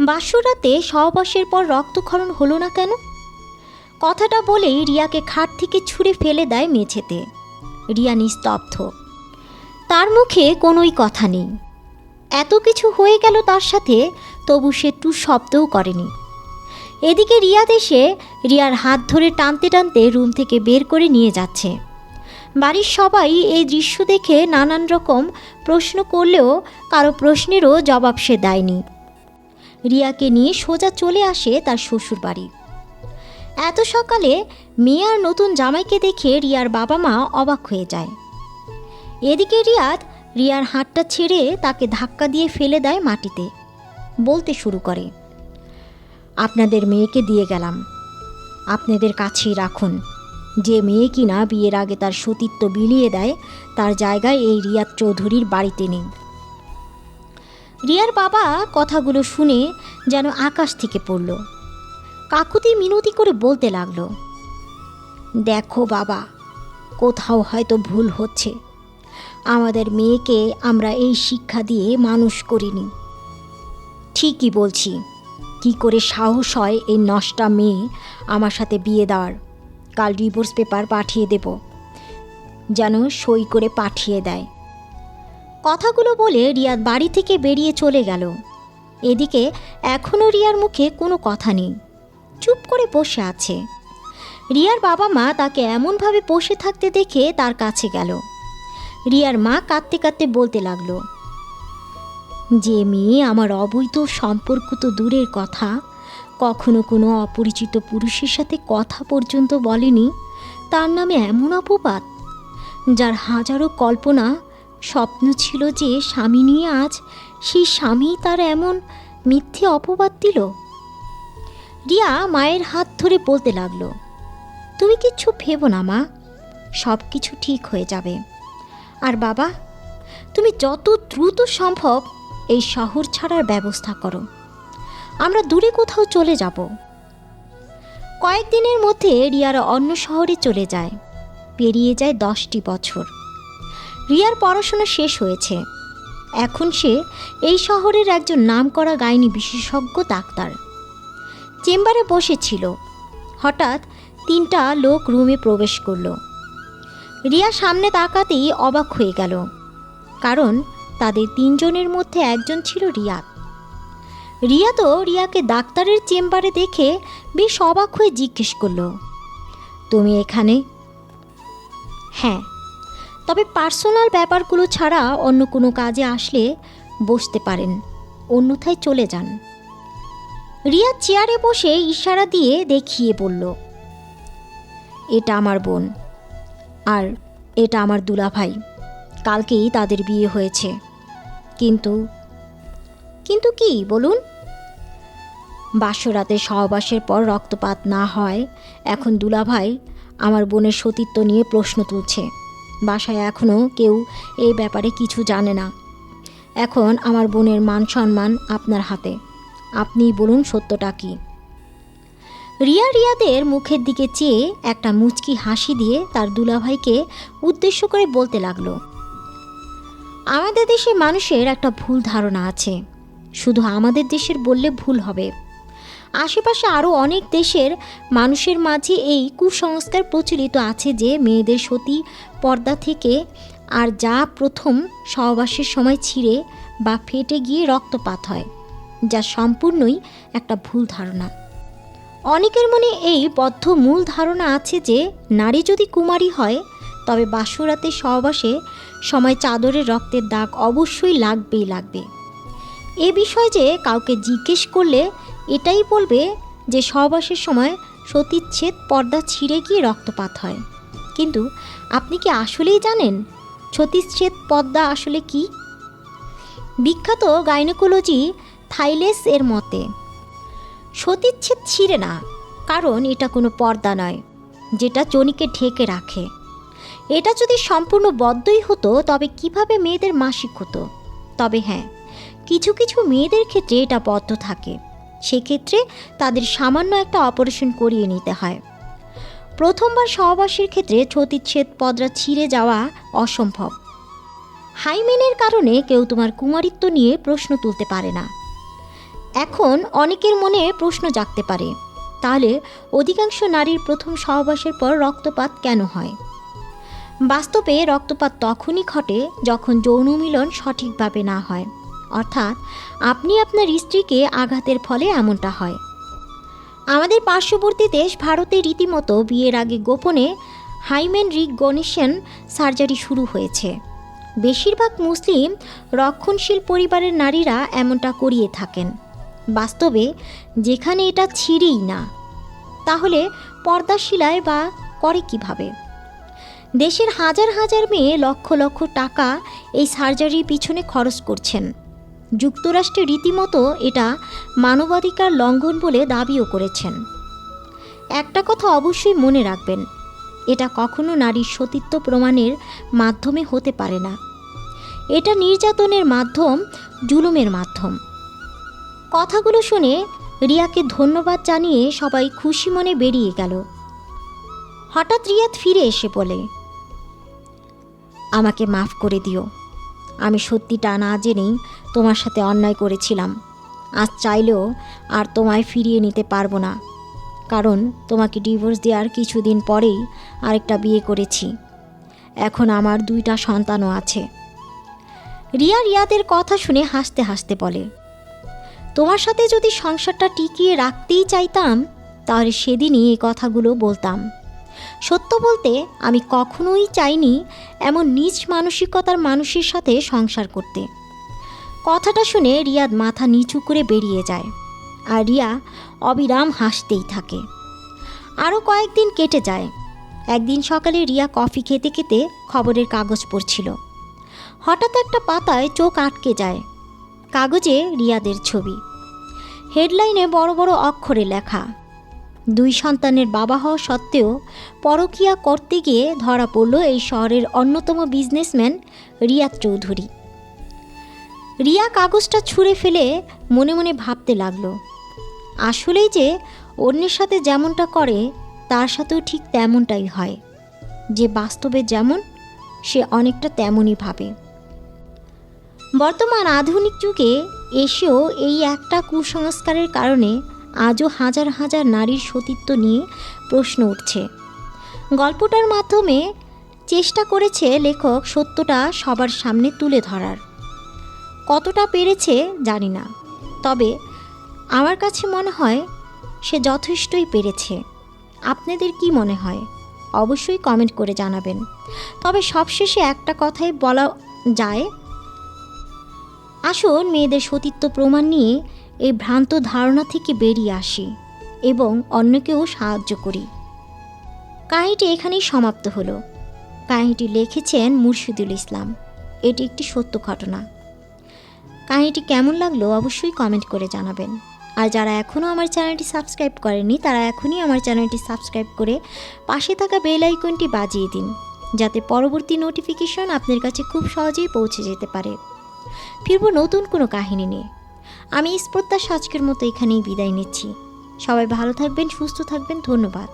বাসুরাতে সহবাসের পর রক্তক্ষরণ হলো না কেন? কথাটা বলেই রিয়াকে খাট থেকে ছুঁড়ে ফেলে দেয় মেঝেতে। রিয়া নিস্তব্ধ। তার মুখে কোনোই কথা নেই। এত কিছু হয়ে গেল তার সাথে, তবু সে টু শব্দও করেনি। এদিকে রিয়া দেশে রিয়ার হাত ধরে টানতে টানতে রুম থেকে বের করে নিয়ে যাচ্ছে। বাড়ির সবাই এই দৃশ্য দেখে নানান রকম প্রশ্ন করলেও কারও প্রশ্নেরও জবাব সে দেয়নি। রিয়াকে নিয়ে সোজা চলে আসে তার শ্বশুর বাড়ি এত সকালে মেয়ে আর নতুন জামাইকে দেখে রিয়ার বাবা মা অবাক হয়ে যায়। এদিকে রিয়াদ রিয়ার হাতটা ছেড়ে তাকে ধাক্কা দিয়ে ফেলে দেয় মাটিতে। বলতে শুরু করে, আপনাদের মেয়েকে দিয়ে গেলাম। আপনাদের কাছেই রাখুন। যে মেয়ে কিনা বিয়ের আগে তার সতীত্ব বিলিয়ে দেয়, তার জায়গায় এই রিয়াদ চৌধুরীর বাড়িতে নেই। রিয়ার বাবা কথাগুলো শুনে যেন আকাশ থেকে পড়ল। কাকুতি মিনতি করে বলতে লাগল, দেখো বাবা, কোথাও হয়তো ভুল হচ্ছে। আমাদের মেয়েকে আমরা এই শিক্ষা দিয়ে মানুষ করিনি। ঠিকই বলছি, কি করে সাহস হয় এই নষ্টা মেয়ে আমার সাথে বিয়ে দেওয়ার। কাল ডিভোর্স পেপার পাঠিয়ে দেব, যেন সই করে পাঠিয়ে দেয়। কথাগুলো বলে রিয়াদ বাড়ি থেকে বেরিয়ে চলে গেল। এদিকে এখনও রিয়ার মুখে কোনো কথা নেই। চুপ করে বসে আছে। রিয়ার বাবা মা তাকে এমনভাবে বসে থাকতে দেখে তার কাছে গেল। রিয়ার মা কাঁদতে কাঁদতে বলতে লাগল, যে মেয়ে আমার অবৈধ সম্পর্ক তো দূরের কথা। কখনো কোনো অপরিচিত পুরুষের সাথে কথা পর্যন্ত বলেনি। তার নামে এমন অপবাদ, যার হাজারো কল্পনা স্বপ্ন ছিল যে স্বামী নিয়ে আজ সেই স্বামী তার এমন মিথ্যে অপবাদ দিল। রিয়া মায়ের হাত ধরে বলতে লাগল, তুমি কিচ্ছু ভেবো না মা সব কিছু ঠিক হয়ে যাবে। আর বাবা, তুমি যত দ্রুত সম্ভব এই শহর ছাড়ার ব্যবস্থা করো। আমরা দূরে কোথাও চলে যাব। কয়েকদিনের মধ্যে রিয়ারা অন্য শহরে চলে যায়, পেরিয়ে যায় দশটি বছর। রিয়ার পড়াশোনা শেষ হয়েছে। এখন সে এই শহরের একজন নামকরা গাইনি বিশেষজ্ঞ ডাক্তার। চেম্বারে বসেছিল। হঠাৎ তিনটা লোক রুমে প্রবেশ করল। রিয়া সামনে তাকাতেই অবাক হয়ে গেল, কারণ তাদের তিনজনের মধ্যে একজন ছিল রিয়াদ রিয়া তো রিয়াকে ডাক্তারের চেম্বারে দেখে বেশ অবাক হয়ে জিজ্ঞেস করল, তুমি এখানে? হ্যাঁ। তবে পার্সোনাল ব্যাপারগুলো ছাড়া অন্য কোনো কাজে আসলে বসতে পারেন, অন্যথায় চলে যান। রিয়া চেয়ারে বসে ইশারা দিয়ে দেখিয়ে বলল, এটা আমার বোন আর এটা আমার দুলাভাই। কালকেই তাদের বিয়ে হয়েছে। কিন্তু কিন্তু কি বলুন? বাসরাতে সহবাসের পর রক্তপাত না হয়, এখন দুলাভাই আমার বোনের সতীত্ব নিয়ে প্রশ্ন তুলছে। বাসায় এখনও কেউ এই ব্যাপারে কিছু জানে না। এখন আমার বোনের মান সম্মান আপনার হাতে। আপনিই বলুন সত্যটা কী? রিয়া রিয়াদের মুখের দিকে চেয়ে একটা মুচকি হাসি দিয়ে তার দুলাভাইকে উদ্দেশ্য করে বলতে লাগল, আমাদের দেশে মানুষের একটা ভুল ধারণা আছে। শুধু আমাদের দেশের বললে ভুল হবে। আশেপাশে আরও অনেক দেশের মানুষের মাঝে এই কুসংস্কার প্রচলিত আছে যে মেয়েদের সতী পর্দা থেকে আর যা প্রথম সহবাসের সময় ছিঁড়ে বা ফেটে গিয়ে রক্তপাত হয়, যা সম্পূর্ণই একটা ভুল ধারণা। অনেকের মনে এই বদ্ধ মূল ধারণা আছে যে নারী যদি কুমারী হয়, তবে বাসুরাতে সহবাসে সময় চাদরের রক্তের দাগ অবশ্যই লাগবেই লাগবে। এ বিষয়ে যে কাউকে জিজ্ঞেস করলে এটাই বলবে যে সহবাসের সময় সতীচ্ছেদ পর্দা ছিঁড়ে গিয়ে রক্তপাত হয়। কিন্তু আপনি কি আসলেই জানেন সতীচ্ছেদ পর্দা আসলে কি? বিখ্যাত গাইনোকোলজি থাইলেস এর মতে, সতীচ্ছেদ ছিঁড়ে না, কারণ এটা কোনো পর্দা নয়, যেটা চনিকে ঢেকে রাখে। এটা যদি সম্পূর্ণ বদ্ধই হতো, তবে কীভাবে মেয়েদের মাসিক হতো? তবে হ্যাঁ কিছু কিছু মেয়েদের ক্ষেত্রে এটা বদ্ধ থাকে। সেক্ষেত্রে তাদের সামান্য একটা অপারেশন করিয়ে নিতে হয়। প্রথমবার সহবাসের ক্ষেত্রে ছতিচ্ছেদ পদরা ছিঁড়ে যাওয়া অসম্ভব। হাইমেনের কারণে কেউ তোমার কুমারিত্ব নিয়ে প্রশ্ন তুলতে পারে না। এখন অনেকের মনে প্রশ্ন জাগতে পারে, তাহলে অধিকাংশ নারীর প্রথম সহবাসের পর রক্তপাত কেন হয়? বাস্তবে রক্তপাত তখনই ঘটে যখন যৌন মিলন সঠিকভাবে না হয়। অর্থাৎ আপনি আপনার স্ত্রীকে আঘাতের ফলে এমনটা হয়। আমাদের পার্শ্ববর্তী দেশ ভারতে রীতিমতো বিয়ের আগে গোপনে হাইমেন রিগনেশন সার্জারি শুরু হয়েছে। বেশিরভাগ মুসলিম রক্ষণশীল পরিবারের নারীরা এমনটা করিয়ে থাকেন। বাস্তবে যেখানে এটা ছিঁড়েই না। তাহলে পর্দাশিলায় বা করে কীভাবে? দেশের হাজার হাজার মেয়ে লক্ষ লক্ষ টাকা এই সার্জারির পিছনে খরচ করছেন। যুক্তরাষ্ট্রে রীতিমতো এটা মানবাধিকার লঙ্ঘন বলে দাবিও করেছেন। একটা কথা অবশ্যই মনে রাখবেন, এটা কখনো নারীর সতীত্ব প্রমাণের মাধ্যমে হতে পারে না। এটা নির্যাতনের মাধ্যম, জুলুমের মাধ্যম। কথাগুলো শুনে রিয়াকে ধন্যবাদ জানিয়ে সবাই খুশি মনে বেরিয়ে গেল। হঠাৎ রিয়াদ ফিরে এসে বলে, আমাকে মাফ করে দিও। আমি সত্যিটা না জেনেই তোমার সাথে অন্যায় করেছিলাম। আজ চাইলেও আর তোমায় ফিরিয়ে নিতে পারব না। কারণ তোমাকে ডিভোর্স দেওয়ার কিছুদিন পরেই আরেকটা বিয়ে করেছি। এখন আমার দুইটা সন্তানও আছে। রিয়া রিয়াদের কথা শুনে হাসতে হাসতে বলে, তোমার সাথে যদি সংসারটা টিকিয়ে রাখতেই চাইতাম, তাহলে সেদিনই এই কথাগুলো বলতাম। সত্য বলতে আমি কখনোই চাইনি এমন নিজ মানসিকতার মানুষের সাথে সংসার করতে। কথাটা শুনে রিয়াদ মাথা নিচু করে বেরিয়ে যায় আর রিয়া অবিরাম হাসতেই থাকে। আরও কয়েকদিন কেটে যায়। একদিন সকালে রিয়া কফি খেতে খেতে খবরের কাগজ পড়ছিল। হঠাৎ একটা পাতায় চোখ আটকে যায়। কাগজে রিয়াদের ছবি। হেডলাইনে বড় বড় অক্ষরে লেখা। দুই সন্তানের বাবা হওয়া সত্ত্বেও পরকিয়া করতে গিয়ে ধরা পড়ল এই শহরের অন্যতম বিজনেসম্যান রিয়াদ চৌধুরী। রিয়া কাগজটা ছুঁড়ে ফেলে মনে মনে ভাবতে লাগল, আসলেই যে অন্যের সাথে যেমনটা করে, তার সাথেও ঠিক তেমনটাই হয়। যে বাস্তবে যেমন, সে অনেকটা তেমনই ভাবে। বর্তমান আধুনিক যুগে এসেও এই একটা কুসংস্কারের কারণে আজও হাজার হাজার নারীর সতীত্ব নিয়ে প্রশ্ন উঠছে। গল্পটার মাধ্যমে চেষ্টা করেছে লেখক সত্যটা সবার সামনে তুলে ধরার। কতটা পেরেছে জানি না, তবে আমার কাছে মনে হয় সে যথেষ্টই পেরেছে। আপনাদের কি মনে হয়? অবশ্যই কমেন্ট করে জানাবেন। তবে সবশেষে একটা কথাই বলা যায়। আসুন মেয়েদের সতীত্ব প্রমাণ নিয়ে এই ভ্রান্ত ধারণা থেকে বেরিয়ে আসি এবং অন্যকেও সাহায্য করি। কাহিনীটি এখানেই সমাপ্ত হলো। কাহিনীটি লিখেছেন মুর্শিদুল ইসলাম। এটি একটি সত্য ঘটনা। কাহিনীটি কেমন লাগল অবশ্যই কমেন্ট করে জানাবেন। আর যারা এখনও আমার চ্যানেলটি সাবস্ক্রাইব করেনি তারা এখনই আমার চ্যানেলটি সাবস্ক্রাইব করে পাশে থাকা বেল আইকনটি বাজিয়ে দিন, যাতে পরবর্তী নোটিফিকেশন আপনার কাছে খুব সহজেই পৌঁছে যেতে পারে। ফিরব নতুন কোনো কাহিনী নিয়ে। আমি স্পর্ধা সাজকের মতো এখানেই বিদায় নিচ্ছি। সবাই ভালো থাকবেন সুস্থ থাকবেন ধন্যবাদ।